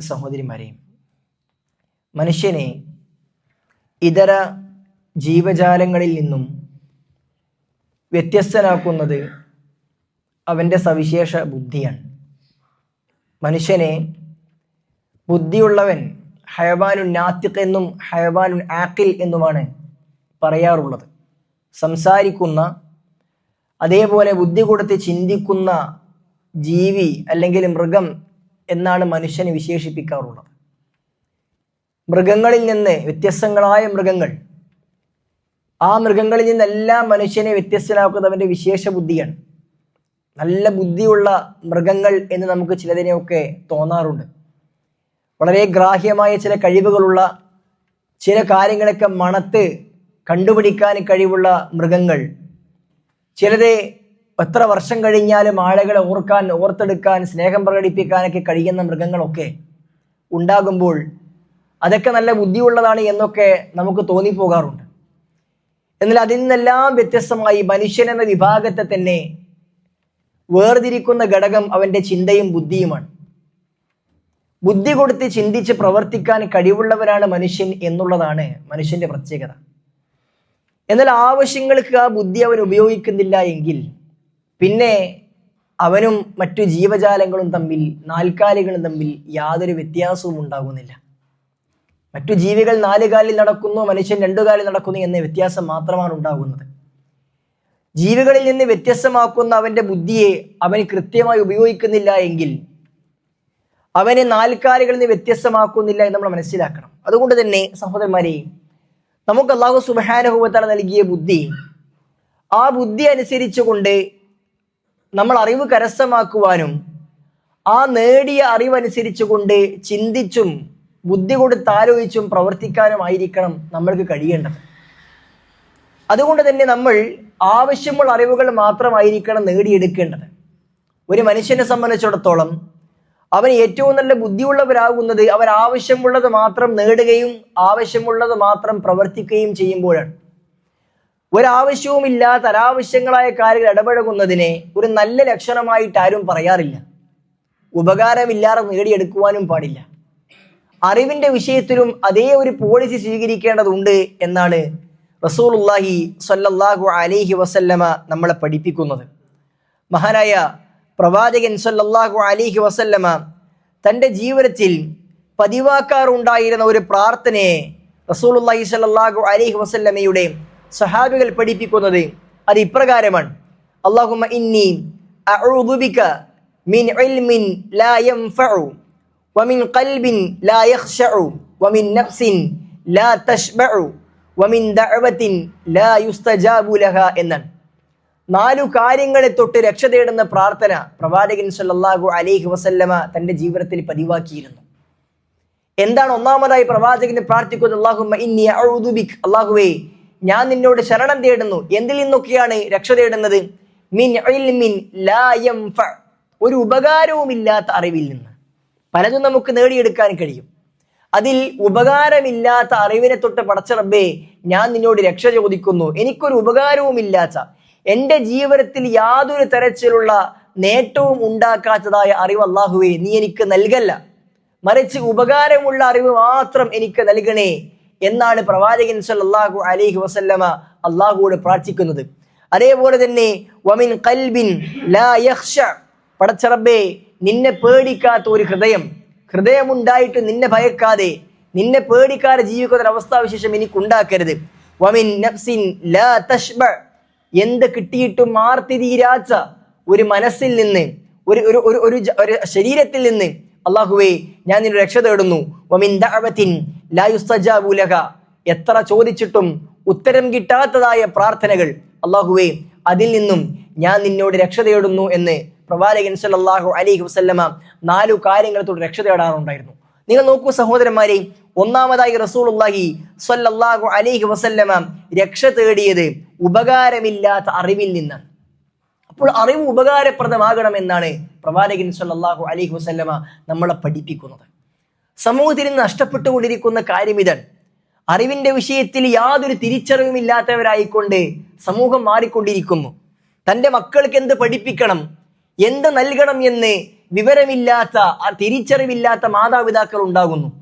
സഹോദരിമാരെ മനുഷ്യനെ ഇതര ജീവജാലങ്ങളിൽ നിന്നും വ്യത്യസ്തനാക്കുന്നത് അവന്റെ സവിശേഷ ബുദ്ധിയാണ്. മനുഷ്യനെ ബുദ്ധിയുള്ളവൻ ഹയവാനുൻ നാത്തിഖ് എന്നും ഹയവാനുൻ ആക്കിൽ എന്നുമാണ് പറയാറുള്ളത്. സംസാരിക്കുന്ന അതേപോലെ ബുദ്ധി കൊടുത്ത് ചിന്തിക്കുന്ന ജീവി അല്ലെങ്കിൽ മൃഗം എന്നാണ് മനുഷ്യനെ വിശേഷിപ്പിക്കാറുള്ളത്. മൃഗങ്ങളിൽ നിന്ന് വ്യത്യസ്തങ്ങളായ മൃഗങ്ങൾ. ആ മൃഗങ്ങളിൽ നിന്നെല്ലാം മനുഷ്യനെ വ്യത്യസ്തനാക്കുന്നത് അവന്റെ വിശേഷ ബുദ്ധിയാണ് നല്ല ബുദ്ധിയുള്ള മൃഗങ്ങൾ എന്ന് നമുക്ക് ചിലതിനെയൊക്കെ തോന്നാറുണ്ട്. വളരെ ഗ്രാഹ്യമായ ചില കഴിവുകളുള്ള ചില കാര്യങ്ങളൊക്കെ മണത്ത് കണ്ടുപിടിക്കാൻ കഴിവുള്ള മൃഗങ്ങൾ. ചിലത് എത്ര വർഷം കഴിഞ്ഞാലും ആളുകളെ ഓർക്കാൻ ഓർത്തെടുക്കാൻ സ്നേഹം പ്രകടിപ്പിക്കാനൊക്കെ കഴിയുന്ന മൃഗങ്ങളൊക്കെ ഉണ്ടാകുമ്പോൾ അതൊക്കെ നല്ല ബുദ്ധിയുള്ളതാണ് എന്നൊക്കെ നമുക്ക് തോന്നിപ്പോകാറുണ്ട്. എന്നാൽ അതിൽ നിന്നെല്ലാം വ്യത്യസ്തമായി മനുഷ്യൻ എന്ന വിഭാഗത്തെ തന്നെ വേർതിരിക്കുന്ന ഘടകം അവന്റെ ചിന്തയും ബുദ്ധിയുമാണ്. ബുദ്ധി കൊടുത്ത് ചിന്തിച്ച് പ്രവർത്തിക്കാൻ കഴിവുള്ളവരാണ് മനുഷ്യൻ എന്നുള്ളതാണ് മനുഷ്യന്റെ പ്രത്യേകത. എന്നാൽ ആവശ്യങ്ങൾക്ക് ആ ബുദ്ധി അവൻ ഉപയോഗിക്കുന്നില്ല എങ്കിൽ പിന്നെ അവനും മറ്റു ജീവജാലങ്ങളും തമ്മിൽ നാൽക്കാലികളും തമ്മിൽ യാതൊരു വ്യത്യാസവും ഉണ്ടാകുന്നില്ല. മറ്റു ജീവികൾ നാല് കാലിൽ നടക്കുന്നു മനുഷ്യൻ രണ്ടു കാലിൽ നടക്കുന്നു എന്ന വ്യത്യാസം മാത്രമാണ് ഉണ്ടാകുന്നത്. ജീവികളിൽ നിന്ന് വ്യത്യസ്തമാക്കുന്ന അവന്റെ ബുദ്ധിയെ അവൻ കൃത്യമായി ഉപയോഗിക്കുന്നില്ല എങ്കിൽ അവനെ നാൽക്കാലികളിൽ നിന്ന് വ്യത്യസ്തമാക്കുന്നില്ല എന്ന് നമ്മൾ മനസ്സിലാക്കണം. അതുകൊണ്ട് തന്നെ സഹോദരന്മാരെ നമുക്ക് അള്ളാഹു സുബാനുഭവത്താൽ നൽകിയ ബുദ്ധി ആ ബുദ്ധി അനുസരിച്ചുകൊണ്ട് നമ്മൾ അറിവ് കരസ്ഥമാക്കുവാനും ആ നേടിയ അറിവനുസരിച്ചുകൊണ്ട് ചിന്തിച്ചും ബുദ്ധി കൊടുത്ത് ആലോചിച്ചും പ്രവർത്തിക്കാനുമായിരിക്കണം നമ്മൾക്ക് കഴിയേണ്ടത്. അതുകൊണ്ട് തന്നെ നമ്മൾ ആവശ്യമുള്ള അറിവുകൾ മാത്രമായിരിക്കണം നേടിയെടുക്കേണ്ടത്. ഒരു മനുഷ്യനെ സംബന്ധിച്ചിടത്തോളം അവൻ ഏറ്റവും നല്ല ബുദ്ധിയുള്ളവരാകുന്നത് അവർ ആവശ്യമുള്ളത് മാത്രം നേടുകയും ആവശ്യമുള്ളത് മാത്രം പ്രവർത്തിക്കുകയും ചെയ്യുമ്പോഴാണ്. ഒരാവശ്യവുമില്ലാത്ത അനാവശ്യങ്ങളായ കാര്യങ്ങൾ ഇടപഴകുന്നതിനെ ഒരു നല്ല ലക്ഷണമായിട്ട് ആരും പറയാറില്ല. ഉപകാരമില്ലാതെ നേടിയെടുക്കുവാനും പാടില്ല. അറിവിന്റെ വിഷയത്തിലും അതേ ഒരു പോളിസി സ്വീകരിക്കേണ്ടതുണ്ട് എന്നാണ് റസൂലുല്ലാഹി സല്ലല്ലാഹു അലൈഹി വസല്ലമ നമ്മളെ പഠിപ്പിക്കുന്നത്. മഹാനായ പ്രവാചകൻ സല്ലല്ലാഹു അലൈഹി വസല്ലമ തന്റെ ജീവിതത്തിൽ പതിവാക്കാറുണ്ടായിരുന്ന ഒരു പ്രാർത്ഥനയെ റസൂലുല്ലാഹി സല്ലല്ലാഹു അലൈഹി വസല്ലമയുടെ സഹാബികൾ പഠിപ്പിക്കുന്നത് അത് ഇപ്രകാരമാണ്. എന്നാണ്. നാലു കാര്യങ്ങളെ തൊട്ട് രക്ഷ തേടുന്ന പ്രാർത്ഥന പ്രവാചകൻ സല്ലല്ലാഹു അലൈഹി വസല്ലമ തന്റെ ജീവിതത്തിൽ പതിവാക്കിയിരുന്നു. എന്താണ് ഒന്നാമതായി പ്രവാചകന് പ്രാർത്ഥിക്കുന്നത്? ബിക് അള്ളാഹുവേ ഞാൻ നിന്നോട് ശരണം തേടുന്നു. എന്തിൽ നിന്നൊക്കെയാണ് രക്ഷ തേടുന്നത്? മിൻ ഇൽമിൻ ലാ യൻഫ ഒരു ഉപകാരവുമില്ലാത്ത അറിവിൽ നിന്ന്. പലതും നമുക്ക് നേടിയെടുക്കാൻ കഴിയും. അതിൽ ഉപകാരമില്ലാത്ത അറിവിനെ തൊട്ട് പടച്ച റബ്ബേ ഞാൻ നിന്നോട് രക്ഷ ചോദിക്കുന്നു. എനിക്കൊരു ഉപകാരവുമില്ലാത്ത എന്റെ ജീവിതത്തിൽ യാതൊരു തരത്തിലുള്ള നേട്ടവും ഉണ്ടാക്കാത്തതായ അറിവ് അള്ളാഹുവേ നീ എനിക്ക് നൽകല്ല. മറിച്ച് ഉപകാരമുള്ള അറിവ് മാത്രം എനിക്ക് നൽകണേ. എന്നാണ് പ്രവാചകൻ സല്ലല്ലാഹു അലൈഹി വസല്ലമ അള്ളാഹുവോട് പ്രാർത്ഥിക്കുന്നത്. അതേപോലെ തന്നെ വമിൻ കൽബിൻ ലാ പടച്ചറബേ നിന്നെ പേടിക്കാത്ത ഒരു ഹൃദയം. ഹൃദയമുണ്ടായിട്ട് നിന്നെ ഭയക്കാതെ നിന്നെ പേടിക്കാതെ ജീവിക്കുന്ന ഒരു അവസ്ഥാവിശേഷം എനിക്ക് ഉണ്ടാക്കരുത് വമിൻ നഫ്സിൻ ലാ തഷ്ബ എന്ത് കിട്ടിയിട്ടും മാർത്തി തീരാച്ച ഒരു മനസ്സിൽ നിന്ന് ഒരു ഒരു ഒരു ശരീരത്തിൽ നിന്ന് അള്ളാഹുവേ ഞാൻ നിന്നെ രക്ഷ തേടുന്നു. വമിൻ ദഅവത്തിൻ ലാ യുസ്തജാബു ലക എത്ര ചോദിച്ചിട്ടും ഉത്തരം കിട്ടാത്തതായ പ്രാർത്ഥനകൾ. അള്ളാഹുവേ അതിൽ നിന്നും ഞാൻ നിന്നോട് രക്ഷ തേടുന്നു എന്ന് പ്രവാചകൻ സല്ലാഹു അലൈഹി വസ്ല്ലമ നാലു കാര്യങ്ങളത്തോട് രക്ഷ തേടാറുണ്ടായിരുന്നു. നിങ്ങൾ നോക്കൂ സഹോദരന്മാരെ ഒന്നാമതായി റസൂലുള്ളാഹി സ്വല്ലല്ലാഹു അലൈഹി വസല്ലമ രക്ഷ തേടിയത് ഉപകാരമില്ലാത്ത അറിവിൽ നിന്നാണ്. അപ്പോൾ അറിവ് ഉപകാരപ്രദമാകണം എന്നാണ് പ്രവാചകൻ സല്ലല്ലാഹു അലൈഹി വസല്ലമ നമ്മളെ പഠിപ്പിക്കുന്നത്. സമൂഹത്തിൽ നഷ്ടപ്പെട്ടുകൊണ്ടിരിക്കുന്ന കാര്യം ഇതാണ്. അറിവിന്റെ വിഷയത്തിൽ യാതൊരു തിരിച്ചറിവും ഇല്ലാത്തവരായിക്കൊണ്ട് സമൂഹം മാറിക്കൊണ്ടിരിക്കുന്നു. തന്റെ മക്കൾക്ക് എന്ത് പഠിപ്പിക്കണം എന്ത് നൽകണം എന്ന് വിവരമില്ലാത്ത ആ തിരിച്ചറിവില്ലാത്ത മാതാപിതാക്കൾ ഉണ്ടാകുന്നു.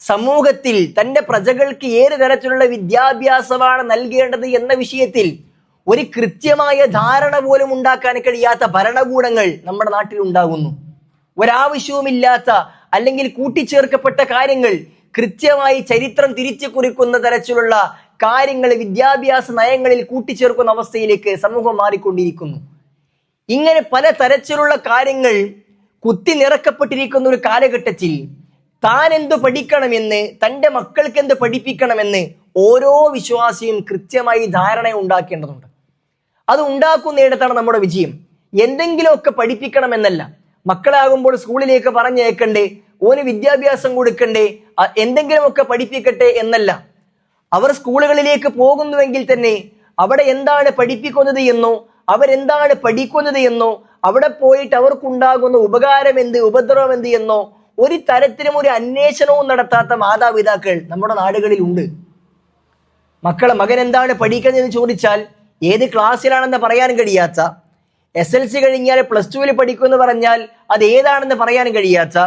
സമൂഹത്തിൽ തന്റെ പ്രജകൾക്ക് ഏത് തരത്തിലുള്ള വിദ്യാഭ്യാസമാണ് നൽകേണ്ടത് എന്ന വിഷയത്തിൽ ഒരു കൃത്യമായ ധാരണ പോലും ഉണ്ടാക്കാൻ കഴിയാത്ത ഭരണകൂടങ്ങൾ നമ്മുടെ നാട്ടിൽ ഉണ്ടാകുന്നു. ഒരാവശ്യവുമില്ലാത്ത അല്ലെങ്കിൽ കൂട്ടിച്ചേർക്കപ്പെട്ട കാര്യങ്ങൾ കൃത്യമായി ചരിത്രം തിരിച്ചു കുറിക്കുന്ന തരത്തിലുള്ള കാര്യങ്ങൾ വിദ്യാഭ്യാസ നയങ്ങളിൽ കൂട്ടിച്ചേർക്കുന്ന അവസ്ഥയിലേക്ക് സമൂഹം മാറിക്കൊണ്ടിരിക്കുന്നു. ഇങ്ങനെ പല തരത്തിലുള്ള കാര്യങ്ങൾ കുത്തി നിറക്കപ്പെട്ടിരിക്കുന്ന ഒരു കാലഘട്ടത്തിൽ താൻ എന്ത് പഠിക്കണമെന്ന് തന്റെ മക്കൾക്ക് എന്ത് പഠിപ്പിക്കണമെന്ന് ഓരോ വിശ്വാസിയും കൃത്യമായി ധാരണ ഉണ്ടാക്കേണ്ടതുണ്ട്. അത് ഉണ്ടാക്കുന്നിടത്താണ് നമ്മുടെ വിജയം. എന്തെങ്കിലുമൊക്കെ പഠിപ്പിക്കണമെന്നല്ല. മക്കളാകുമ്പോൾ സ്കൂളിലേക്ക് പറഞ്ഞേക്കണ്ടേ ഓന് വിദ്യാഭ്യാസം കൊടുക്കണ്ടേ എന്തെങ്കിലുമൊക്കെ പഠിപ്പിക്കട്ടെ എന്നല്ല. അവർ സ്കൂളുകളിലേക്ക് പോകുന്നുവെങ്കിൽ തന്നെ അവിടെ എന്താണ് പഠിപ്പിക്കുന്നത് എന്നോ അവരെന്താണ് പഠിക്കുന്നത് എന്നോ അവിടെ പോയിട്ട് അവർക്കുണ്ടാകുന്ന ഉപകാരം എന്ത് ഉപദ്രവം എന്ത് എന്നോ ഒരു തരത്തിലും ഒരു അന്വേഷണവും നടത്താത്ത മാതാപിതാക്കൾ നമ്മുടെ നാടുകളിൽ ഉണ്ട് മക്കളെ മകൻ എന്താണ് പഠിക്കുന്നതെന്ന് ചോദിച്ചാൽ ഏത് ക്ലാസ്സിലാണെന്ന് പറയാൻ കഴിയാത്ത എസ് എൽ സി കഴിഞ്ഞാൽ പ്ലസ് ടുവിൽ പഠിക്കുമെന്ന് പറഞ്ഞാൽ അത് ഏതാണെന്ന് പറയാൻ കഴിയാത്ത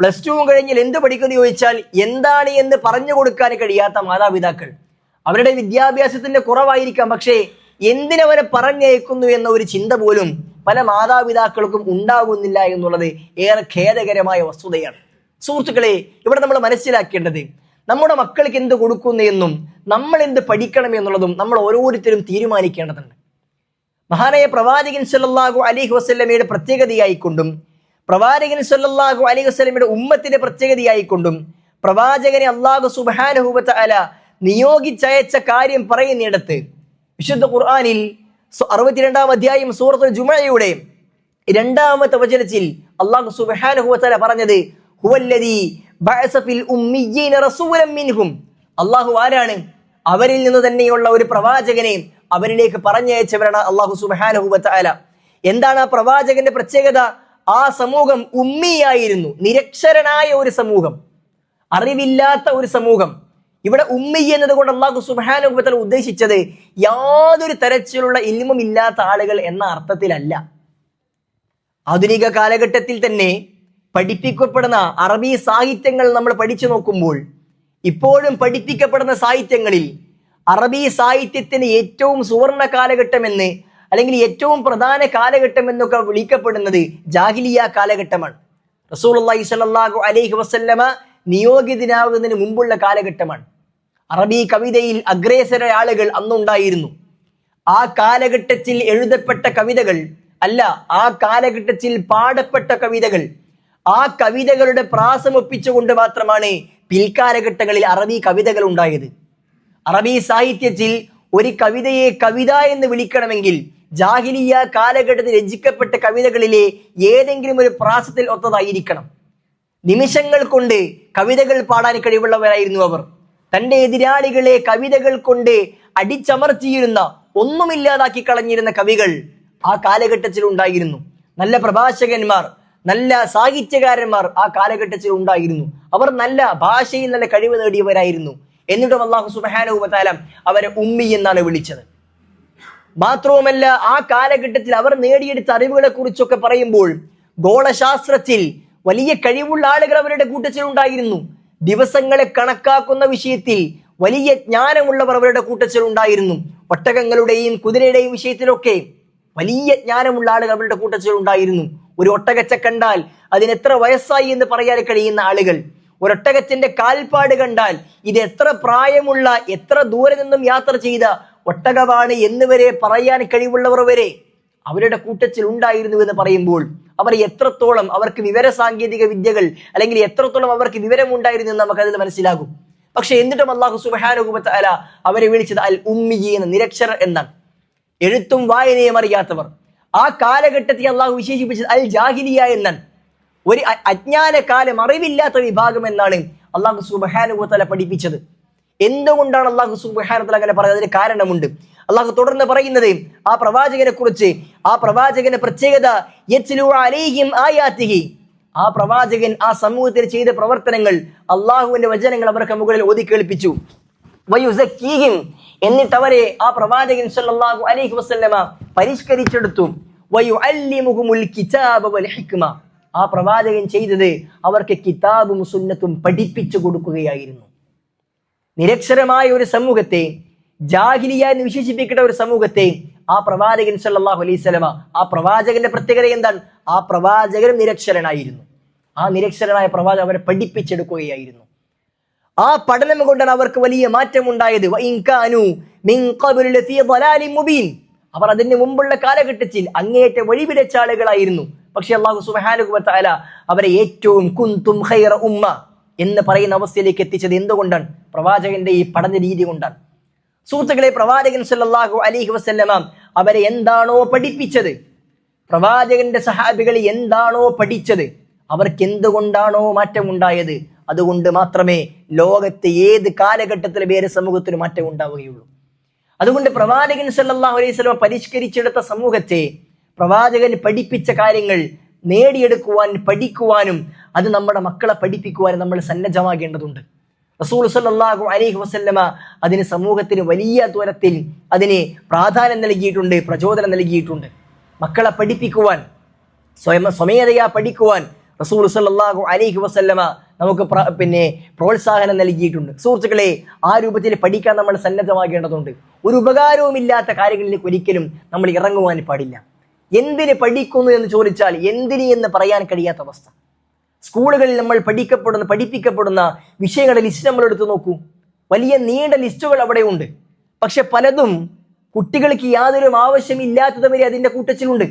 പ്ലസ് ടുവും കഴിഞ്ഞാൽ എന്ത് പഠിക്കുമെന്ന് ചോദിച്ചാൽ എന്താണ് എന്ന് പറഞ്ഞു കൊടുക്കാൻ കഴിയാത്ത മാതാപിതാക്കൾ. അവരുടെ വിദ്യാഭ്യാസത്തിന്റെ കുറവായിരിക്കാം പക്ഷേ എന്തിനവരെ പറഞ്ഞയക്കുന്നു എന്ന ഒരു ചിന്ത പോലും പല മാതാപിതാക്കൾക്കും ഉണ്ടാകുന്നില്ല എന്നുള്ളത് ഏറെ ഖേദകരമായ വസ്തുതയാണ്. സുഹൃത്തുക്കളെ ഇവിടെ നമ്മൾ മനസ്സിലാക്കേണ്ടത് നമ്മുടെ മക്കൾക്ക് എന്ത് കൊടുക്കുന്നു എന്നും നമ്മൾ എന്ത് പഠിക്കണം എന്നുള്ളതും നമ്മൾ ഓരോരുത്തരും തീരുമാനിക്കേണ്ടതുണ്ട്. മഹാനായ പ്രവാചകൻ സല്ലല്ലാഹു അലൈഹി വസല്ലമയുടെ പ്രത്യേകതയായിക്കൊണ്ടും പ്രവാചകൻ സല്ലല്ലാഹു അലൈഹി വസല്ലമയുടെ ഉമ്മത്തിന്റെ പ്രത്യേകതയായിക്കൊണ്ടും പ്രവാചകനെ അള്ളാഹു സുബ്ഹാനഹു അല നിയോഗിച്ചയച്ച കാര്യം പറയുന്നിടത്ത് വിശുദ്ധ ഖുർആനിൽ അറുപത്തിരണ്ടാം അധ്യായം സൂറത്തുൽ ജുമയുടെ രണ്ടാമത്തെ വചനത്തിൽ അള്ളാഹു സുബ്ഹാനഹു വതആല പറഞ്ഞത് അള്ളാഹു ആരാണ്? അവരിൽ നിന്ന് തന്നെയുള്ള ഒരു പ്രവാചകനെ അവരിലേക്ക് പറഞ്ഞയച്ചവരാണ് അള്ളാഹു സുബ്ഹാനഹു വതആല. എന്താണ് ആ പ്രവാചകന്റെ പ്രത്യേകത? ആ സമൂഹം ഉമ്മിയായിരുന്നു നിരക്ഷരനായ ഒരു സമൂഹം അറിവില്ലാത്ത ഒരു സമൂഹം. ഇവിടെ ഉമ്മി എന്നത് കൊണ്ട് അള്ളാഹു സുബാനുഭവത്തിൽ ഉദ്ദേശിച്ചത് യാതൊരു തരത്തിലുള്ള ഇൽമും ഇല്ലാത്ത ആളുകൾ എന്ന അർത്ഥത്തിലല്ല. ആധുനിക കാലഘട്ടത്തിൽ തന്നെ പഠിപ്പിക്കപ്പെടുന്ന അറബി സാഹിത്യങ്ങൾ നമ്മൾ പഠിച്ചു നോക്കുമ്പോൾ ഇപ്പോഴും പഠിപ്പിക്കപ്പെടുന്ന സാഹിത്യങ്ങളിൽ അറബി സാഹിത്യത്തിന് ഏറ്റവും സുവർണ കാലഘട്ടമെന്ന് അല്ലെങ്കിൽ ഏറ്റവും പ്രധാന കാലഘട്ടം എന്നൊക്കെ വിളിക്കപ്പെടുന്നത് ജാഹിലിയ കാലഘട്ടമാണ്. റസൂൽ അള്ളാഹി സ്വല്ലാഹു അലൈഹി വസല്ലമ നിയോഗിതനാകുന്നതിന് മുമ്പുള്ള കാലഘട്ടമാണ്. അറബി കവിതയിൽ അഗ്രേസര ആളുകൾ അന്നുണ്ടായിരുന്നു. ആ കാലഘട്ടത്തിൽ എഴുതപ്പെട്ട കവിതകൾ അല്ല ആ കാലഘട്ടത്തിൽ പാടപ്പെട്ട കവിതകൾ ആ കവിതകളുടെ പ്രാസം ഒപ്പിച്ചുകൊണ്ട് മാത്രമാണ് പിൽക്കാലഘട്ടങ്ങളിൽ അറബി കവിതകൾ ഉണ്ടായത്. അറബി സാഹിത്യത്തിൽ ഒരു കവിതയെ കവിത എന്ന് വിളിക്കണമെങ്കിൽ ജാഹിലിയ കാലഘട്ടത്തിൽ രചിക്കപ്പെട്ട കവിതകളിലെ ഏതെങ്കിലും ഒരു പ്രാസത്തിൽ ഒത്തതായിരിക്കണം. നിമിഷങ്ങൾ കൊണ്ട് കവിതകൾ പാടാൻ കഴിവുള്ളവരായിരുന്നു അവർ. തന്റെ എതിരാളികളെ കവിതകൾ കൊണ്ട് അടിച്ചമർത്തിയിരുന്ന ഒന്നുമില്ലാതാക്കി കളഞ്ഞിരുന്ന കവികൾ ആ കാലഘട്ടത്തിൽ ഉണ്ടായിരുന്നു നല്ല പ്രഭാഷകന്മാർ നല്ല സാഹിത്യകാരന്മാർ ആ കാലഘട്ടത്തിൽ ഉണ്ടായിരുന്നു. അവർ നല്ല ഭാഷയിൽ നല്ല കഴിവ് നേടിയവരായിരുന്നു. എന്നിട്ടും അള്ളാഹു സുബാനുഭവത്താലം അവരെ ഉമ്മി എന്നാണ് വിളിച്ചത്. മാത്രവുമല്ല ആ കാലഘട്ടത്തിൽ അവർ നേടിയെടുത്ത അറിവുകളെ കുറിച്ചൊക്കെ പറയുമ്പോൾ ഗോളശാസ്ത്രത്തിൽ വലിയ കഴിവുള്ള ആളുകൾ അവരുടെ കൂട്ടത്തിൽ ഉണ്ടായിരുന്നു. ദിവസങ്ങളെ കണക്കാക്കുന്ന വിഷയത്തിൽ വലിയ ജ്ഞാനമുള്ളവർ അവരുടെ കൂട്ടത്തിൽ ഉണ്ടായിരുന്നു. ഒട്ടകങ്ങളുടെയും കുതിരയുടെയും വിഷയത്തിലൊക്കെ വലിയ ജ്ഞാനമുള്ള ആളുകൾ അവരുടെ കൂട്ടത്തിൽ ഉണ്ടായിരുന്നു. ഒരു ഒട്ടകച്ച കണ്ടാൽ അതിന് എത്ര വയസ്സായി എന്ന് പറയാൻ കഴിയുന്ന ആളുകൾ? ഒരൊട്ടകത്തിന്റെ കാൽപ്പാട് കണ്ടാൽ ഇത് എത്ര പ്രായമുള്ള എത്ര ദൂരെ നിന്നും യാത്ര ചെയ്ത ഒട്ടകമാണ് എന്ന് വരെ പറയാൻ കഴിവുള്ളവർ വരെ അവരുടെ കൂട്ടത്തിൽ ഉണ്ടായിരുന്നു എന്ന് പറയുമ്പോൾ അവർ എത്രത്തോളം അവർക്ക് വിവര സാങ്കേതിക വിദ്യകൾ അല്ലെങ്കിൽ എത്രത്തോളം അവർക്ക് വിവരമുണ്ടായിരുന്നു എന്ന് നമുക്ക് അതിൽ മനസ്സിലാകും. പക്ഷെ എന്നിട്ടും അള്ളാഹു സുബാനുഭവത്ത് അല അവരെ വിളിച്ചത് അൽ ഉമ്മിജി എന്ന നിരക്ഷരർ എന്നാണ്. എഴുത്തും വായനയും അറിയാത്തവർ. ആ കാലഘട്ടത്തിൽ അള്ളാഹു വിശേഷിപ്പിച്ചത് അൽ ജാഹിലിയ എന്നാണ്. ഒരു അജ്ഞാന കാലം അറിവില്ലാത്ത വിഭാഗം എന്നാണ് അള്ളാഹു സുബഹാനുഭവത്തല പഠിപ്പിച്ചത്. എന്തുകൊണ്ടാണ് അള്ളാഹു സുബഹാനുത്തല അങ്ങനെ പറയുന്നത് അതിന് കാരണമുണ്ട്. അള്ളാഹു തുടർന്ന് പറയുന്നത് ആ പ്രവാചകനെ കുറിച്ച് ആ പ്രവാചകന്റെ പ്രത്യേകത ആ പ്രവാചകൻ ആ സമൂഹത്തിൽ ചെയ്ത പ്രവർത്തനങ്ങൾ അള്ളാഹുവിന്റെ വചനങ്ങൾ അവർക്ക് മുകളിൽ ഓതി കേൾപ്പിച്ചു വയുസക്കീഹിം എന്നിട്ട് അവരെ ആ പ്രവാചകൻ സല്ലല്ലാഹു അലൈഹി വസല്ലമ പരിഷ്കരിച്ചെടുത്തു. വയുഅല്ലിമുഹുമുൽ കിതാബ വൽ ഹിക്മ. ആ പ്രവാചകൻ ചെയ്തത് അവർക്ക് കിതാബും സുന്നത്തും പഠിപ്പിച്ചു കൊടുക്കുകയായിരുന്നു. നിരക്ഷരമായ ഒരു സമൂഹത്തെ ജാഹിലിയ എന്ന് വിശേഷിപ്പിക്കേണ്ട ഒരു സമൂഹത്തെ ആ പ്രവാചകൻ സല്ലാഹു അലൈഹി സ്വലമ ആ പ്രവാചകന്റെ പ്രത്യേകത എന്താണ്? ആ പ്രവാചകൻ നിരക്ഷരനായിരുന്നു. ആ നിരക്ഷരനായ പ്രവാചകൻ അവരെ പഠിപ്പിച്ചെടുക്കുകയായിരുന്നു. ആ പഠനം കൊണ്ടാണ് അവർക്ക് വലിയ മാറ്റം ഉണ്ടായത് അവർ അതിന് മുമ്പുള്ള കാലഘട്ടത്തിൽ അങ്ങേറ്റ വഴിപിടച്ച ആളുകളായിരുന്നു പക്ഷെ അള്ളാഹു തആല അവരെ ഏറ്റവും കുന്തും ഖൈറ ഉമ്മ എന്ന് പറയുന്ന അവസ്ഥയിലേക്ക് എത്തിച്ചത് എന്തുകൊണ്ടാണ്? പ്രവാചകന്റെ ഈ പഠന രീതി കൊണ്ടാണ്. സുഹൃത്തുക്കളെ പ്രവാചകൻ സല്ലല്ലാഹു അലിഹി വസല്ലമ അവരെ എന്താണോ പഠിപ്പിച്ചത്? പ്രവാചകന്റെ സഹാബികൾ എന്താണോ പഠിച്ചത്? അവർക്ക് എന്തുകൊണ്ടാണോ മാറ്റമുണ്ടായത്? അതുകൊണ്ട് മാത്രമേ ലോകത്തെ ഏത് കാലഘട്ടത്തിലെ വേറെ സമൂഹത്തിന് മാറ്റം ഉണ്ടാവുകയുള്ളൂ. അതുകൊണ്ട് പ്രവാചകൻ സല്ലല്ലാഹു അലൈഹി വസല്ലം പരിഷ്കരിച്ചെടുത്ത സമൂഹത്തെ പ്രവാചകൻ പഠിപ്പിച്ച കാര്യങ്ങൾ നേടിയെടുക്കുവാൻ പഠിക്കുവാനും അത് നമ്മുടെ മക്കളെ പഠിപ്പിക്കുവാനും നമ്മൾ സന്നദ്ധമാകേണ്ടതുണ്ട്. റസൂൽ സല്ലാഹു അലൈഹി വസല്ലമ അതിന് സമൂഹത്തിന് വലിയ ദൂരത്തിൽ അതിന് പ്രാധാന്യം നൽകിയിട്ടുണ്ട് പ്രചോദനം നൽകിയിട്ടുണ്ട്. മക്കളെ പഠിപ്പിക്കുവാൻ സ്വയം സ്വമേധയാ പഠിക്കുവാൻ റസൂൽ സല്ലല്ലാഹു അലൈഹി വസല്ലമ നമുക്ക് പിന്നെ പ്രോത്സാഹനം നൽകിയിട്ടുണ്ട്. സുഹൃത്തുക്കളെ ആ രൂപത്തിൽ പഠിക്കാൻ നമ്മൾ സന്നദ്ധമാകേണ്ടതുണ്ട്. ഒരു ഉപകാരവുമില്ലാത്ത കാര്യങ്ങളിലേക്ക് ഒരിക്കലും നമ്മൾ ഇറങ്ങുവാൻ പാടില്ല. എന്തിന് പഠിക്കുന്നു എന്ന് ചോദിച്ചാൽ എന്തിന് എന്ന് പറയാൻ കഴിയാത്ത അവസ്ഥ. സ്കൂളുകളിൽ നമ്മൾ പഠിക്കപ്പെടുന്ന പഠിപ്പിക്കപ്പെടുന്ന വിഷയങ്ങളുടെ ലിസ്റ്റ് നമ്മൾ എടുത്തു നോക്കൂ. വലിയ നീണ്ട ലിസ്റ്റുകൾ അവിടെ ഉണ്ട്. പക്ഷെ പലതും കുട്ടികൾക്ക് യാതൊരു ആവശ്യമില്ലാത്തത് വരെ അതിന്റെ കൂട്ടത്തിലുണ്ട്.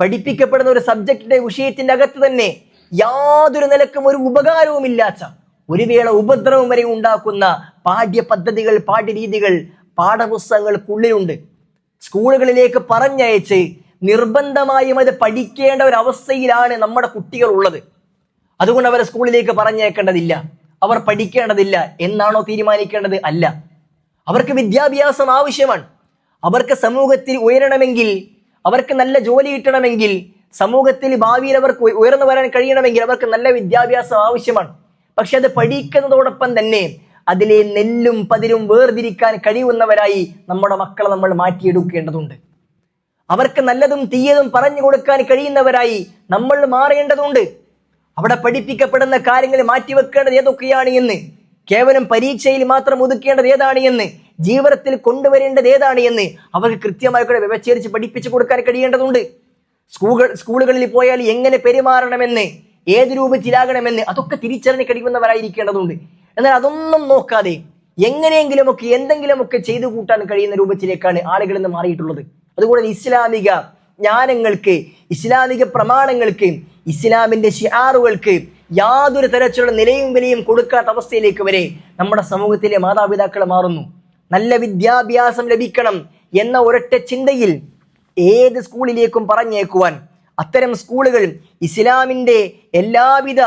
പഠിപ്പിക്കപ്പെടുന്ന ഒരു സബ്ജക്റ്റിന്റെ വിഷയത്തിന്റെ അകത്ത് തന്നെ യാതൊരു നിലക്കും ഒരു ഉപകാരവുമില്ലാത്ത ഒരു വേള ഉപദ്രവം വരെ ഉണ്ടാക്കുന്ന പാഠ്യ പദ്ധതികൾ പാഠ്യരീതികൾ പാഠപുസ്തകങ്ങൾക്കുള്ളിലുണ്ട്. സ്കൂളുകളിലേക്ക് പറഞ്ഞയച്ച് നിർബന്ധമായും അത് പഠിക്കേണ്ട ഒരു അവസ്ഥയിലാണ് നമ്മുടെ കുട്ടികൾ ഉള്ളത് അതുകൊണ്ട് അവരെ സ്കൂളിലേക്ക് പറഞ്ഞേക്കേണ്ടതില്ല അവർ പഠിക്കേണ്ടതില്ല എന്നാണോ തീരുമാനിക്കേണ്ടത്? അല്ല. അവർക്ക് വിദ്യാഭ്യാസം ആവശ്യമാണ്. അവർക്ക് സമൂഹത്തിൽ ഉയരണമെങ്കിൽ അവർക്ക് നല്ല ജോലി കിട്ടണമെങ്കിൽ സമൂഹത്തിൽ ഭാവിയിൽ അവർക്ക് ഉയർന്നു വരാൻ കഴിയണമെങ്കിൽ അവർക്ക് നല്ല വിദ്യാഭ്യാസം ആവശ്യമാണ്. പക്ഷെ അത് പഠിക്കുന്നതോടൊപ്പം തന്നെ അതിലെ നെല്ലും പതിരും വേർതിരിക്കാൻ കഴിയുന്നവരായി നമ്മുടെ മക്കളെ നമ്മൾ മാറ്റിയെടുക്കേണ്ടതുണ്ട്. അവർക്ക് നല്ലതും തീയതും പറഞ്ഞു കൊടുക്കാൻ കഴിയുന്നവരായി നമ്മൾ മാറേണ്ടതുണ്ട്. അവിടെ പഠിപ്പിക്കപ്പെടുന്ന കാര്യങ്ങൾ മാറ്റിവെക്കേണ്ടത് ഏതൊക്കെയാണ് എന്ന് കേവലം പരീക്ഷയിൽ മാത്രം ഒതുക്കേണ്ടത് ഏതാണ് എന്ന് ജീവിതത്തിൽ കൊണ്ടുവരേണ്ടത് ഏതാണ് എന്ന് അവർക്ക് കൃത്യമായി കൂടെ വ്യവച്ഛേരിച്ച് പഠിപ്പിച്ചു കൊടുക്കാൻ കഴിയേണ്ടതുണ്ട്. സ്കൂളുകൾ സ്കൂളുകളിൽ പോയാൽ എങ്ങനെ പെരുമാറണമെന്ന് ഏത് രൂപത്തിലാകണമെന്ന് അതൊക്കെ തിരിച്ചറിഞ്ഞ് കഴിയുന്നവരായിരിക്കേണ്ടതുണ്ട്. എന്നാൽ അതൊന്നും നോക്കാതെ എങ്ങനെയെങ്കിലുമൊക്കെ എന്തെങ്കിലുമൊക്കെ ചെയ്തു കൂട്ടാൻ കഴിയുന്ന രൂപത്തിലേക്കാണ് ആളുകൾ ഇന്ന് മാറിയിട്ടുള്ളത്. അതുകൊണ്ട് ഇസ്ലാമിക ജ്ഞാനങ്ങൾക്ക് ഇസ്ലാമിക പ്രമാണങ്ങൾക്ക് ഇസ്ലാമിന്റെ ഷിയാറുകൾക്ക് യാതൊരു തരത്തിലുള്ള നിലയും വിലയും കൊടുക്കാത്ത അവസ്ഥയിലേക്ക് വരെ നമ്മുടെ സമൂഹത്തിലെ മാതാപിതാക്കൾ മാറുന്നു. നല്ല വിദ്യാഭ്യാസം ലഭിക്കണം എന്ന ഒരൊറ്റ ചിന്തയിൽ ഏത് സ്കൂളിലേക്കും പറഞ്ഞേക്കുവാൻ അത്തരം സ്കൂളുകൾ ഇസ്ലാമിന്റെ എല്ലാവിധ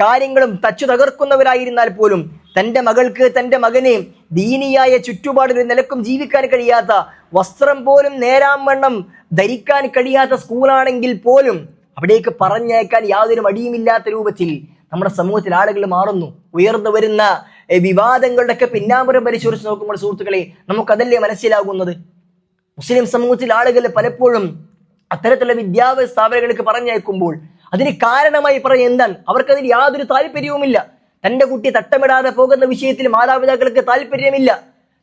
കാര്യങ്ങളും തച്ചു തകർക്കുന്നവരായിരുന്നാൽ പോലും തന്റെ മകൾക്ക് തന്റെ മകനെ ദീനിയായ ചുറ്റുപാടിൽ ഒരു നിലക്കും ജീവിക്കാൻ കഴിയാത്ത വസ്ത്രം പോലും നേരാൻ വണ്ണം ധരിക്കാൻ കഴിയാത്ത സ്കൂളാണെങ്കിൽ പോലും അവിടേക്ക് പറഞ്ഞേക്കാൻ യാതൊരു മടിയുമില്ലാത്ത രൂപത്തിൽ നമ്മുടെ സമൂഹത്തിൽ ആളുകൾ മാറുന്നു. ഉയർന്നു വരുന്ന വിവാദങ്ങളുടെയൊക്കെ പിന്നാമ്പുരം പരിശോധിച്ച് നോക്കുമ്പോൾ സുഹൃത്തുക്കളെ നമുക്കതല്ലേ മനസ്സിലാകുന്നത്? മുസ്ലിം സമൂഹത്തിൽ ആളുകൾ പലപ്പോഴും അത്തരത്തിലുള്ള വിദ്യാഭ്യാസ സ്ഥാപനങ്ങൾക്ക് പറഞ്ഞയക്കുമ്പോൾ അതിന് കാരണമായി പറഞ്ഞ എന്താണ്? അവർക്കതിൽ യാതൊരു താല്പര്യവുമില്ല. തന്റെ കുട്ടി തട്ടമിടാതെ പോകുന്ന വിഷയത്തിൽ മാതാപിതാക്കൾക്ക് താല്പര്യമില്ല.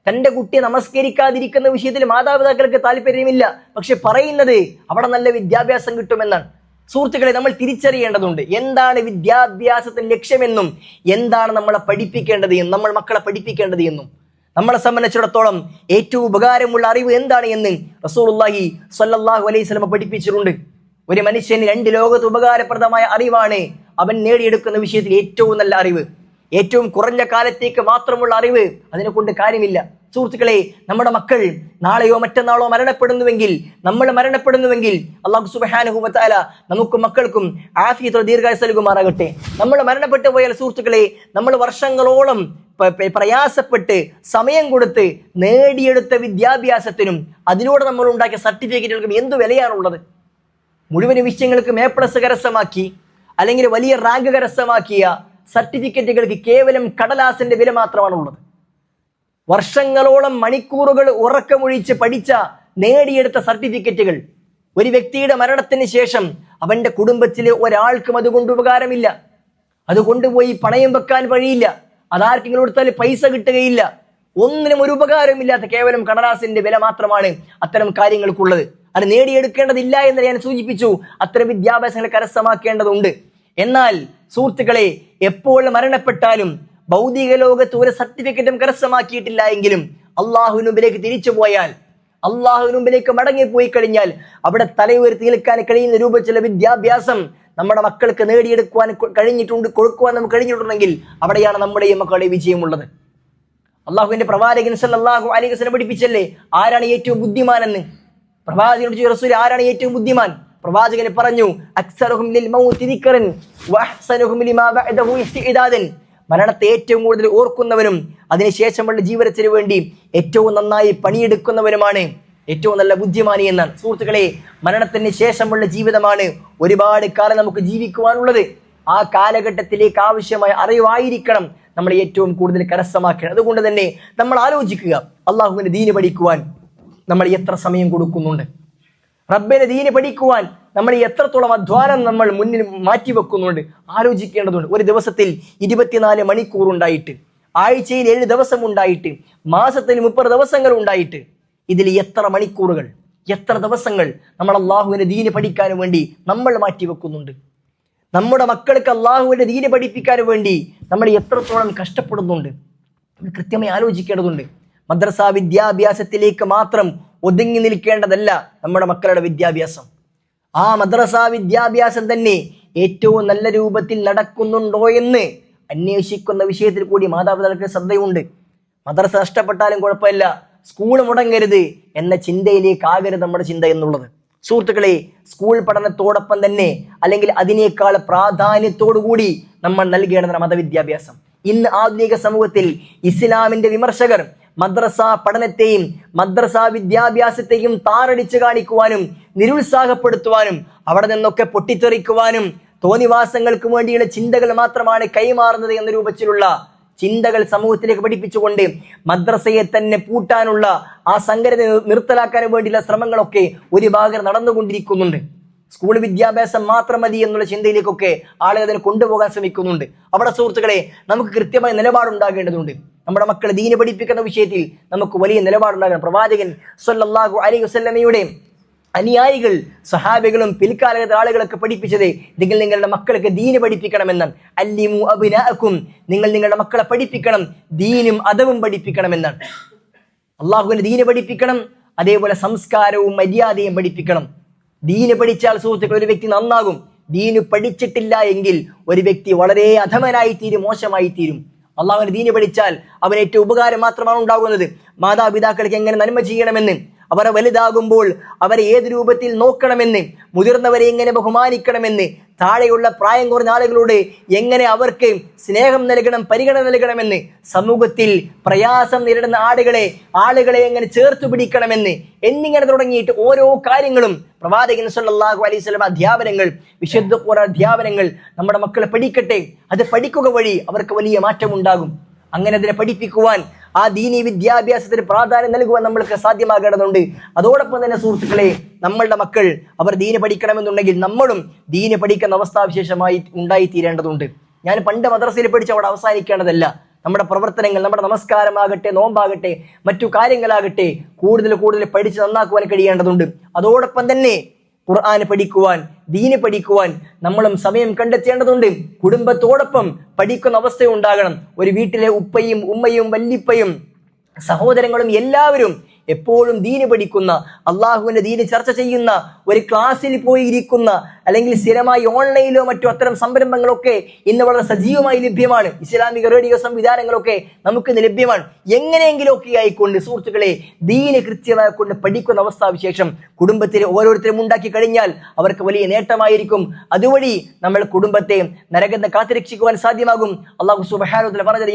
തന്റെ കുട്ടിയെ നമസ്കരിക്കാതിരിക്കുന്ന വിഷയത്തിൽ മാതാപിതാക്കൾക്ക് താല്പര്യമില്ല. പക്ഷെ പറയുന്നത് അവിടെ നല്ല വിദ്യാഭ്യാസം കിട്ടുമെന്നാണ്. സുഹൃത്തുക്കളെ നമ്മൾ തിരിച്ചറിയേണ്ടതുണ്ട്. എന്താണ് വിദ്യാഭ്യാസത്തിന്റെ ലക്ഷ്യമെന്നും എന്താണ് നമ്മളെ പഠിപ്പിക്കേണ്ടത് എന്നും നമ്മൾ മക്കളെ പഠിപ്പിക്കേണ്ടത് എന്നും. നമ്മളെ സംബന്ധിച്ചിടത്തോളം ഏറ്റവും ഉപകാരമുള്ള അറിവ് എന്താണ് എന്ന് റസൂലുള്ളാഹി സ്വല്ലല്ലാഹു അലൈഹി സ്വലമ പഠിപ്പിച്ചിട്ടുണ്ട്. ഒരു മനുഷ്യന് രണ്ട് ലോകത്ത് ഉപകാരപ്രദമായ അറിവാണ് അവൻ നേടിയെടുക്കുന്ന വിഷയത്തിൽ ഏറ്റവും നല്ല അറിവ്. ഏറ്റവും കുറഞ്ഞ കാലത്തേക്ക് മാത്രമുള്ള അറിവ് അതിനെ കൊണ്ട് കാര്യമില്ല. സുഹൃത്തുക്കളെ നമ്മുടെ മക്കൾ നാളെയോ മറ്റന്നാളോ മരണപ്പെടുന്നുവെങ്കിൽ നമ്മൾ മരണപ്പെടുന്നുവെങ്കിൽ അള്ളാഹു സുബ്ഹാനഹു വ നമുക്ക് മക്കൾക്കും ആഫിയത്തോ ദീർഘായുസ് നൽകുമാറാകട്ടെ. നമ്മൾ മരണപ്പെട്ടു പോയാൽ സുഹൃത്തുക്കളെ നമ്മൾ വർഷങ്ങളോളം പ്രയാസപ്പെട്ട് സമയം കൊടുത്ത് നേടിയെടുത്ത വിദ്യാഭ്യാസത്തിനും അതിലൂടെ നമ്മൾ ഉണ്ടാക്കിയ സർട്ടിഫിക്കറ്റുകൾക്കും എന്ത് വിലയാണുള്ളത്? മുഴുവൻ വിഷയങ്ങൾക്കും എ പ്ലസ് കരസ്ഥമാക്കി അല്ലെങ്കിൽ വലിയ റാങ്ക് കരസ്ഥമാക്കിയ സർട്ടിഫിക്കറ്റുകൾക്ക് കേവലം കടലാസിന്റെ വില മാത്രമാണുള്ളത്. വർഷങ്ങളോളം മണിക്കൂറുകൾ ഉറക്കമൊഴിച്ച് പഠിച്ച നേടിയെടുത്ത സർട്ടിഫിക്കറ്റുകൾ. ഒരു വ്യക്തിയുടെ മരണത്തിന് ശേഷം അവന്റെ കുടുംബത്തിലെ ഒരാൾക്കും അതുകൊണ്ട് ഉപകാരമില്ല. അത് കൊണ്ടുപോയി പണയം വെക്കാൻ വഴിയില്ല. അതാർക്കെങ്കിലും കൊടുത്താൽ പൈസ കിട്ടുകയില്ല. ഒന്നിനും ഒരു ഉപകാരമില്ലാത്ത കേവലം കടലാസിന്റെ വില മാത്രമാണ് അത്തരം കാര്യങ്ങൾക്കുള്ളത്. അത് നേടിയെടുക്കേണ്ടതില്ല എന്ന് ഞാൻ സൂചിപ്പിച്ചു. അത്തരം വിദ്യാഭ്യാസങ്ങൾ കരസ്ഥമാക്കേണ്ടതുണ്ട്. എന്നാൽ സുഹൃത്തുക്കളെ എപ്പോൾ മരണപ്പെട്ടാലും ഭൗതിക ലോകത്ത് ഒരു സർട്ടിഫിക്കറ്റും കരസ്ഥമാക്കിയിട്ടില്ല എങ്കിലും അള്ളാഹുനുമ്പിലേക്ക് തിരിച്ചു പോയാൽ അള്ളാഹുനുമ്പിലേക്ക് മടങ്ങിപ്പോയി കഴിഞ്ഞാൽ അവിടെ തലയുയർത്തി നിൽക്കാൻ കഴിയുന്ന രൂപത്തിലുള്ള വിദ്യാഭ്യാസം നമ്മുടെ മക്കൾക്ക് നേടിയെടുക്കുവാൻ കഴിഞ്ഞിട്ടുണ്ട് കൊടുക്കുവാൻ നമുക്ക് കഴിഞ്ഞിട്ടുണ്ടെങ്കിൽ അവിടെയാണ് നമ്മുടെയും മക്കളുടെ വിജയമുള്ളത്. അള്ളാഹുവിന്റെ പ്രവാചകൻ സല്ലല്ലാഹു അലൈഹി വസല്ലം പഠിപ്പിച്ചല്ലേ ആരാണ് ഏറ്റവും ബുദ്ധിമാൻ എന്ന് പ്രവാചകനോട് റസൂൽ ആരാണ് ഏറ്റവും ബുദ്ധിമാൻ? പ്രവാചകന് പറഞ്ഞു അക്സറുഹും മരണത്തെ ഏറ്റവും കൂടുതൽ ഓർക്കുന്നവനും അതിനുശേഷമുള്ള ജീവിതത്തിന് വേണ്ടി ഏറ്റവും നന്നായി പണിയെടുക്കുന്നവനുമാണ് ഏറ്റവും നല്ല ബുദ്ധിമാനി എന്നാണ് സുഹൃത്തുക്കളെ മരണത്തിന് ശേഷമുള്ള ജീവിതമാണ് ഒരുപാട് കാലം നമുക്ക് ജീവിക്കുവാനുള്ളത്. ആ കാലഘട്ടത്തിലേക്ക് ആവശ്യമായ അറിവായിരിക്കണം നമ്മൾ ഏറ്റവും കൂടുതൽ കരസ്ഥമാക്കണം അതുകൊണ്ട് തന്നെ നമ്മൾ ആലോചിക്കുക അള്ളാഹുവിന് ദീന് പഠിക്കുവാൻ നമ്മൾ എത്ര സമയം കൊടുക്കുന്നുണ്ട്? റബ്ബിനെ ദീന് പഠിക്കുവാൻ നമ്മൾ എത്രത്തോളം അധ്വാനം നമ്മൾ മുന്നിൽ മാറ്റിവെക്കുന്നുണ്ട് ആലോചിക്കേണ്ടതുണ്ട്. ഒരു ദിവസത്തിൽ ഇരുപത്തിനാല് മണിക്കൂർ ഉണ്ടായിട്ട് ആഴ്ചയിൽ ഏഴ് ദിവസം ഉണ്ടായിട്ട് മാസത്തിൽ മുപ്പത് ദിവസങ്ങൾ ഉണ്ടായിട്ട് ഇതിൽ എത്ര മണിക്കൂറുകൾ എത്ര ദിവസങ്ങൾ നമ്മൾ അള്ളാഹുവിന്റെ ദീന് പഠിക്കാൻ വേണ്ടി നമ്മൾ മാറ്റിവെക്കുന്നുണ്ട്. നമ്മുടെ മക്കൾക്ക് അള്ളാഹുവിന്റെ ദീന് പഠിപ്പിക്കാൻ വേണ്ടി നമ്മൾ എത്രത്തോളം കഷ്ടപ്പെടുന്നുണ്ട്. കൃത്യമായി ആലോചിക്കേണ്ടതുണ്ട്. മദ്രസ വിദ്യാഭ്യാസത്തിലേക്ക് മാത്രം ഒതുങ്ങി നിൽക്കേണ്ടതല്ല നമ്മുടെ മക്കളുടെ വിദ്യാഭ്യാസം. ആ മദ്രസ വിദ്യാഭ്യാസം തന്നെ ഏറ്റവും നല്ല രൂപത്തിൽ നടക്കുന്നുണ്ടോ എന്ന് അന്വേഷിക്കുന്ന വിഷയത്തിൽ കൂടി മാതാപിതാക്കൾക്ക് ശ്രദ്ധയുണ്ട്. മദ്രസ നഷ്ടപ്പെട്ടാലും കുഴപ്പമില്ല. സ്കൂൾ മുടങ്ങരുത് എന്ന ചിന്തയിലേക്ക് ആകരുത് നമ്മുടെ ചിന്ത എന്നുള്ളത്. സുഹൃത്തുക്കളെ സ്കൂൾ പഠനത്തോടൊപ്പം തന്നെ അല്ലെങ്കിൽ അതിനേക്കാൾ പ്രാധാന്യത്തോടു കൂടി നമ്മൾ നൽകേണ്ടതാണ് മതവിദ്യാഭ്യാസം. ഇന്ന് ആധുനിക സമൂഹത്തിൽ ഇസ്ലാമിന്റെ വിമർശകർ മദ്രസ പഠനത്തെയും മദ്രസ വിദ്യാഭ്യാസത്തെയും താറടിച്ചു കാണിക്കുവാനും നിരുത്സാഹപ്പെടുത്തുവാനും അവിടെ നിന്നൊക്കെ പൊട്ടിത്തെറിക്കുവാനും തോന്നിവാസങ്ങൾക്ക് വേണ്ടിയുള്ള ചിന്തകൾ മാത്രമാണ് കൈമാറുന്നത് എന്ന രൂപത്തിലുള്ള ചിന്തകൾ സമൂഹത്തിലേക്ക് പഠിപ്പിച്ചുകൊണ്ട് മദ്രസയെ തന്നെ പൂട്ടാനുള്ള ആ സംഘടന നിർത്തലാക്കാൻ വേണ്ടിയുള്ള ശ്രമങ്ങളൊക്കെ ഒരു ഭാഗം നടന്നുകൊണ്ടിരിക്കുന്നുണ്ട്. സ്കൂൾ വിദ്യാഭ്യാസം മാത്രം മതി എന്നുള്ള ചിന്തയിലേക്കൊക്കെ ആളുകൾ അതിനെ കൊണ്ടുപോകാൻ ശ്രമിക്കുന്നുണ്ട്. അവിടെ സുഹൃത്തുക്കളെ നമുക്ക് കൃത്യമായ നിലപാടുണ്ടാകേണ്ടതുണ്ട്. നമ്മുടെ മക്കളെ ദീന് പഠിപ്പിക്കുന്ന വിഷയത്തിൽ നമുക്ക് വലിയ നിലപാടുണ്ടാകണം. പ്രവാചകൻ സൊല്ലാഹു അലൈഹി വസല്ലമയുടെ അനുയായികൾ സഹാബികളും പിൽക്കാലഘട്ട ആളുകളൊക്കെ പഠിപ്പിച്ചത് നിങ്ങൾ നിങ്ങളുടെ മക്കൾക്ക് ദീന് പഠിപ്പിക്കണമെന്നാണ്. അല്ലിമു അബിനാക്കും നിങ്ങൾ നിങ്ങളുടെ മക്കളെ പഠിപ്പിക്കണം ദീനും അതവും പഠിപ്പിക്കണമെന്നാണ്. അള്ളാഹുവിന്റെ ദീന് പഠിപ്പിക്കണം അതേപോലെ സംസ്കാരവും മര്യാദയും പഠിപ്പിക്കണം. ദീന് പഠിച്ചാൽ സുഹൃത്തുക്കൾ ഒരു വ്യക്തി നന്നാകും. ദീന് പഠിച്ചിട്ടില്ല എങ്കിൽ ഒരു വ്യക്തി വളരെ അധമനായി തീരും മോശമായി തീരും അള്ളാഹുവിന് ദീന് പഠിച്ചാൽ അവന് ഏറ്റവും ഉപകാരം മാത്രമാണ് ഉണ്ടാകുന്നത്. മാതാപിതാക്കൾക്ക് എങ്ങനെ നന്മ ചെയ്യണമെന്ന് അവർ വലുതാകുമ്പോൾ അവരെ ഏത് രൂപത്തിൽ നോക്കണമെന്ന് മുതിർന്നവരെ എങ്ങനെ ബഹുമാനിക്കണമെന്ന് താഴെയുള്ള പ്രായം കുറഞ്ഞ ആളുകളോട് എങ്ങനെ അവർക്ക് സ്നേഹം നൽകണം പരിഗണന നൽകണമെന്ന് സമൂഹത്തിൽ പ്രയാസം നേരിടുന്ന ആളുകളെ ആളുകളെ എങ്ങനെ ചേർത്തു പിടിക്കണമെന്ന് എന്നിങ്ങനെ തുടങ്ങിയിട്ട് ഓരോ കാര്യങ്ങളും പ്രവാചകൻ സല്ലല്ലാഹു അലൈഹി വസല്ലം അധ്യാപനങ്ങൾ വിശുദ്ധ ഖുർആൻ അധ്യാപനങ്ങൾ നമ്മുടെ മക്കളെ പഠിക്കട്ടെ. അത് പഠിക്കുക വഴി അവർക്ക് വലിയ മാറ്റമുണ്ടാകും. അങ്ങനെ അതിനെ പഠിപ്പിക്കുവാൻ ആ ദീനി വിദ്യാഭ്യാസത്തിന് പ്രാധാന്യം നൽകുവാൻ നമ്മൾക്ക് സാധ്യമാകേണ്ടതുണ്ട്. അതോടൊപ്പം തന്നെ സുഹൃത്തുക്കളെ നമ്മളുടെ മക്കൾ അവർ ദീന് പഠിക്കണമെന്നുണ്ടെങ്കിൽ നമ്മളും ദീന് പഠിക്കുന്ന അവസ്ഥാവിശേഷമായി ഉണ്ടായി തീരേണ്ടതുണ്ട് ഞാൻ പണ്ട് മദ്രസയിൽ പഠിച്ച അവിടെ അവസാനിക്കേണ്ടതല്ല. നമ്മുടെ പ്രവർത്തനങ്ങൾ നമ്മുടെ നമസ്കാരമാകട്ടെ നോമ്പാകട്ടെ മറ്റു കാര്യങ്ങളാകട്ടെ കൂടുതൽ കൂടുതൽ പഠിച്ച് നന്നാക്കുവാൻ കഴിയേണ്ടതുണ്ട്. അതോടൊപ്പം തന്നെ ഖുർആൻ പഠിക്കുവാൻ ദീന് പഠിക്കുവാൻ നമ്മളും സമയം കണ്ടെത്തേണ്ടതുണ്ട്. കുടുംബത്തോടൊപ്പം പഠിക്കുന്ന അവസ്ഥ ഉണ്ടാകണം ഒരു വീട്ടിലെ ഉപ്പയും ഉമ്മയും വല്ലിപ്പയും സഹോദരങ്ങളും എല്ലാവരും എപ്പോഴും ദീന് പഠിക്കുന്ന അള്ളാഹുവിന്റെ ദീന് ചർച്ച ചെയ്യുന്ന ഒരു ക്ലാസ്സിൽ പോയി ഇരിക്കുന്ന അല്ലെങ്കിൽ സ്ഥിരമായി ഓൺലൈനിലോ മറ്റോ അത്തരം സംരംഭങ്ങളൊക്കെ ഇന്ന് വളരെ സജീവമായി ലഭ്യമാണ്. ഇസ്ലാമിക റേഡിയോ സംവിധാനങ്ങളൊക്കെ നമുക്ക് ഇന്ന് ലഭ്യമാണ്. എങ്ങനെയെങ്കിലുമൊക്കെ ആയിക്കൊണ്ട് സുഹൃത്തുക്കളെ ദീന് കൃത്യമായി കൊണ്ട് പഠിക്കുന്ന അവസ്ഥാവിശേഷം കുടുംബത്തിലെ ഓരോരുത്തരും ഉണ്ടാക്കി കഴിഞ്ഞാൽ അവർക്ക് വലിയ നേട്ടമായിരിക്കും. അതുവഴി നമ്മൾ കുടുംബത്തെ നരകത്തെ കാത്തുരക്ഷിക്കുവാൻ സാധ്യമാകും. അള്ളാഹു പറഞ്ഞത്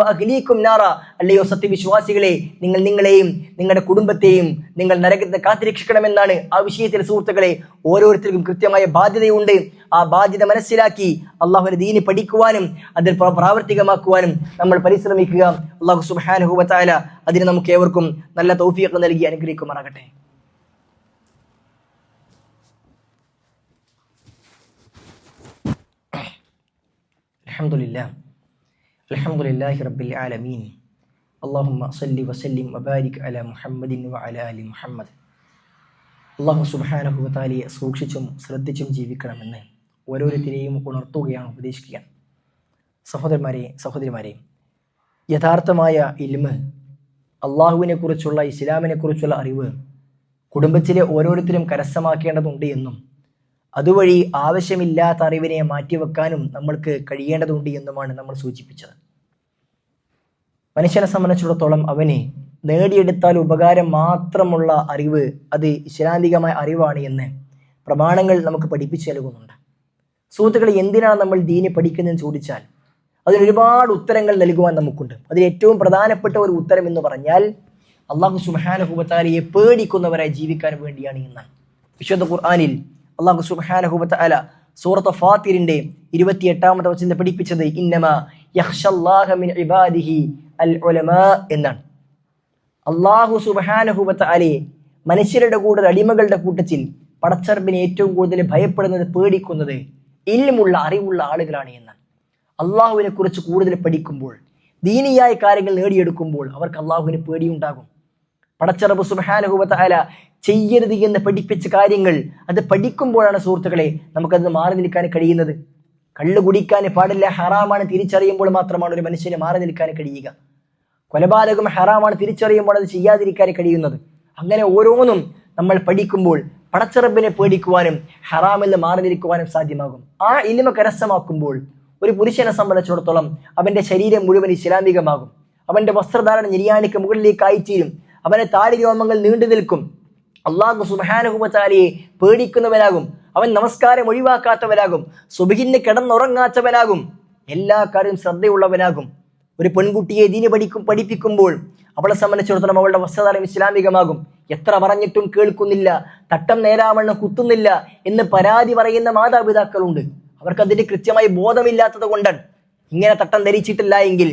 വഅഹ്ലീകും നാറ. അല്ലയോ സത്യവിശ്വാസികളെ നിങ്ങൾ നിങ്ങളെയും നിങ്ങളുടെ കുടുംബത്തെയും നിങ്ങൾ നരകത്തെ കാത്തുരക്ഷിക്കണമെന്നാണ് ആ വിഷയത്തിൽ സുഹൃത്തുക്കളെ ഓരോരുത്തർക്കും കൃത്യമായ ബാധ്യതയുണ്ട്. ആ ബാധ്യത മനസ്സിലാക്കി അള്ളാഹുവിനെ ദീനി പഠിക്കുവാനും അതിൽ പ്രാവർത്തികമാക്കുവാനും നമ്മൾ പരിശ്രമിക്കുക. അള്ളാഹു സുബാനുഹുബത്തായ അതിന് നമുക്ക് ഏവർക്കും നല്ല തൗഫിയൊക്കെ നൽകി അനുഗ്രഹിക്കുമാറാകട്ടെ. അലഹമുല്ല അലഹമുല്ലാഹി റബ്ബിൽ ആലമീൻ. اللهم صل وسلم وبارك على محمد وعلى ال محمد അള്ളാഹു സുബാനഹുബത്താലിയെ സൂക്ഷിച്ചും ശ്രദ്ധിച്ചും ജീവിക്കണമെന്ന് ഓരോരുത്തരെയും ഉണർത്തുകയാണ് ഉപദേശിക്കുക. സഹോദരന്മാരെ സഹോദരിമാരെ യഥാർത്ഥമായ ഇൽമ് അള്ളാഹുവിനെ കുറിച്ചുള്ള ഇസ്ലാമിനെ കുറിച്ചുള്ള അറിവ് കുടുംബത്തിലെ ഓരോരുത്തരും കരസ്ഥമാക്കേണ്ടതുണ്ട് എന്നും അതുവഴി ആവശ്യമില്ലാത്ത അറിവിനെ മാറ്റിവെക്കാനും നമ്മൾക്ക് കഴിയേണ്ടതുണ്ട് എന്നുമാണ് നമ്മൾ സൂചിപ്പിച്ചത്. മനുഷ്യനെ സംബന്ധിച്ചിടത്തോളം അവന് നേടിയെടുത്താൽ ഉപകാരം മാത്രമുള്ള അറിവ് അത് ഇസ്ലാന്തികമായ അറിവാണ് എന്ന് പ്രമാണങ്ങൾ നമുക്ക് പഠിപ്പിച്ചു നൽകുന്നുണ്ട്. സുഹൃത്തുക്കളെ എന്തിനാണ് നമ്മൾ ദീനെ പഠിക്കുന്നതെന്ന് ചോദിച്ചാൽ അതിന് ഒരുപാട് ഉത്തരങ്ങൾ നൽകുവാൻ നമുക്കുണ്ട്. അതിൽ ഏറ്റവും പ്രധാനപ്പെട്ട ഒരു ഉത്തരം എന്ന് പറഞ്ഞാൽ അള്ളാഹു സുബാനഹുബത്താലയെ പേടിക്കുന്നവരായി ജീവിക്കാൻ വേണ്ടിയാണ് എന്നാണ്. വിശുദ്ധ ഖുർആാനിൽ അള്ളാഹു സുബാനഹുബത്താല സൂറത്ത് ഫാത്തിരിന്റെ ഇരുപത്തി എട്ടാമത്തെ വചനത്തെ പഠിപ്പിച്ചത് ഇന്നമ യഹ്ഷല്ലാഹ മിൻ ഇബാദിഹി അൽ ഉലമാ എന്നാണ്. അള്ളാഹു സുബാനഹുബത്ത് അലയെ മനുഷ്യരുടെ കൂടെ അടിമകളുടെ കൂട്ടത്തിൽ പടച്ചറബിനെ ഏറ്റവും കൂടുതൽ ഭയപ്പെടുന്നത് പേടിക്കുന്നത് ഇല്ലുമുള്ള അറിവുള്ള ആളുകളാണ് എന്ന്. അള്ളാഹുവിനെ കുറിച്ച് കൂടുതൽ പഠിക്കുമ്പോൾ ദീനിയായ കാര്യങ്ങൾ നേടിയെടുക്കുമ്പോൾ അവർക്ക് അള്ളാഹുവിന് പേടിയുണ്ടാകും. പടച്ചറബ് സുബാനഹുബത്ത് അല ചെയ്യരുത് എന്ന് പഠിപ്പിച്ച കാര്യങ്ങൾ അത് പഠിക്കുമ്പോഴാണ് സുഹൃത്തുക്കളെ നമുക്കത് മാറി നിൽക്കാൻ കഴിയുന്നത്. കള്ളു കുടിക്കാൻ പാടില്ല ഹറാമാണ് തിരിച്ചറിയുമ്പോൾ മാത്രമാണ് ഒരു മനുഷ്യന് മാറി നിൽക്കാൻ കഴിയുക. കൊലപാതകം ഹറാമാണ് തിരിച്ചറിയുമ്പോൾ അത് ചെയ്യാതിരിക്കാൻ കഴിയുന്നത്. അങ്ങനെ ഓരോന്നും നമ്മൾ പഠിക്കുമ്പോൾ പടച്ചിറബിനെ പേടിക്കുവാനും ഹറാമിൽ നിന്ന് നിൽക്കുവാനും സാധ്യമാകും. ആ ഇനിമ കരസ്ഥമാക്കുമ്പോൾ ഒരു പുരുഷനെ സംബന്ധിച്ചിടത്തോളം അവന്റെ ശരീരം മുഴുവൻ ഇസ്ലാമികമാകും. അവന്റെ വസ്ത്രധാരണ നിര്യാണിക്ക് മുകളിലേക്ക് ആയിത്തീരും. അവന്റെ താടി രോമങ്ങൾ നീണ്ടു നിൽക്കും. അള്ളാഹു സുബാനുഹുമത്താലിയെ പേടിക്കുന്നവനാകും. അവൻ നമസ്കാരം ഒഴിവാക്കാത്തവനാകും. സുബിഹിന് കിടന്നുറങ്ങാത്തവനാകും. എല്ലാ കാര്യവും ശ്രദ്ധയുള്ളവനാകും. ഒരു പെൺകുട്ടിയെ ദീന് പഠിക്കും പഠിപ്പിക്കുമ്പോൾ അവളെ സംബന്ധിച്ചിടത്തോളം അവളുടെ വസ്ത്രധാരം ഇസ്ലാമികമാകും. എത്ര പറഞ്ഞിട്ടും കേൾക്കുന്നില്ല. തട്ടം നേരാവണ്ണം കുത്തുന്നില്ല എന്ന് പരാതി പറയുന്ന മാതാപിതാക്കളുണ്ട്. അവർക്ക് അതിന് കൃത്യമായി ബോധമില്ലാത്തത് കൊണ്ടാണ്. ഇങ്ങനെ തട്ടം ധരിച്ചിട്ടില്ല എങ്കിൽ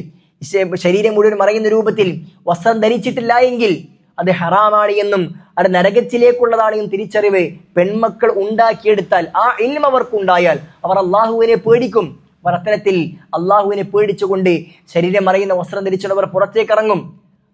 ശരീരം മുഴുവൻ മറയുന്ന രൂപത്തിൽ വസ്ത്രം ധരിച്ചിട്ടില്ല എങ്കിൽ അത് ഹറാമാണ് എന്നും അത് നരകത്തിലേക്കുള്ളതാണ് എന്നും തിരിച്ചറിവ് പെൺമക്കൾ ഉണ്ടാക്കിയെടുത്താൽ ആ ഇൽമ അവർക്കുണ്ടായാൽ അവർ അള്ളാഹുവിനെ പേടിക്കും. അവർ അത്തരത്തിൽ അള്ളാഹുവിനെ പേടിച്ചുകൊണ്ട് ശരീരം മറയുന്ന വസ്ത്രം ധരിച്ചുള്ളവർ പുറത്തേക്ക് ഇറങ്ങും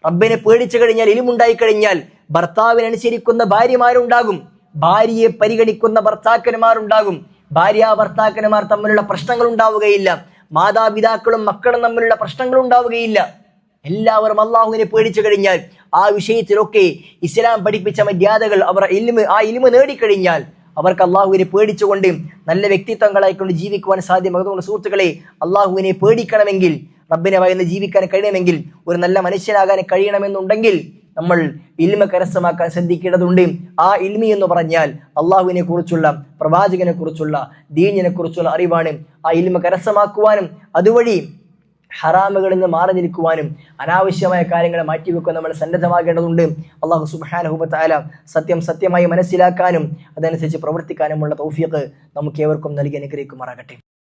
റബ്ബിനെ പേടിച്ചു കഴിഞ്ഞാൽ ഇലിമുണ്ടായി കഴിഞ്ഞാൽ ഭർത്താവിനനുസരിക്കുന്ന ഭാര്യമാരുണ്ടാകും. ഭാര്യയെ പരിഗണിക്കുന്ന ഭർത്താക്കന്മാരുണ്ടാകും. ഭാര്യ ഭർത്താക്കന്മാർ തമ്മിലുള്ള പ്രശ്നങ്ങൾ ഉണ്ടാവുകയില്ല. മാതാപിതാക്കളും മക്കളും തമ്മിലുള്ള പ്രശ്നങ്ങൾ ഉണ്ടാവുകയില്ല. എല്ലാവരും അള്ളാഹുവിനെ പേടിച്ചു കഴിഞ്ഞാൽ ആ വിഷയത്തിലൊക്കെ ഇസ്ലാം പഠിപ്പിച്ച മര്യാദകൾ അവർ ഇലിമ് ആ ഇലിമ് നേടിക്കഴിഞ്ഞാൽ അവർക്ക് അള്ളാഹുവിനെ പേടിച്ചുകൊണ്ട് നല്ല വ്യക്തിത്വങ്ങളായിക്കൊണ്ട് ജീവിക്കുവാൻ സാധ്യമാകുന്ന സുഹൃത്തുക്കളെ അള്ളാഹുവിനെ പേടിക്കണമെങ്കിൽ റബ്ബിനെ വായന്ന് ജീവിക്കാൻ കഴിയണമെങ്കിൽ ഒരു നല്ല മനുഷ്യനാകാൻ കഴിയണമെന്നുണ്ടെങ്കിൽ നമ്മൾ ഇൽമ കരസ്ഥമാക്കാൻ ശ്രദ്ധിക്കേണ്ടതുണ്ട്. ആ ഇൽമി എന്ന് പറഞ്ഞാൽ അള്ളാഹുവിനെ കുറിച്ചുള്ള പ്രവാചകനെ കുറിച്ചുള്ള ദീനിനെ കുറിച്ചുള്ള അറിവാണ് ആ ഇൽമ കരസ്ഥമാക്കുവാനും അതുവഴി ഹറാമുകളിൽ നിന്ന് മാറി നിൽക്കുവാനും അനാവശ്യമായ കാര്യങ്ങളെ മാറ്റിവെക്കാൻ നമ്മൾ സന്നദ്ധമാകേണ്ടതുണ്ട്. അള്ളാഹു സുബാനഹുബത്തായ സത്യം സത്യമായി മനസ്സിലാക്കാനും അതനുസരിച്ച് പ്രവർത്തിക്കാനുമുള്ള തൗഫീഖ് നമുക്ക് ഏവർക്കും നൽകി അനുഗ്രഹിക്കുമാറാകട്ടെ.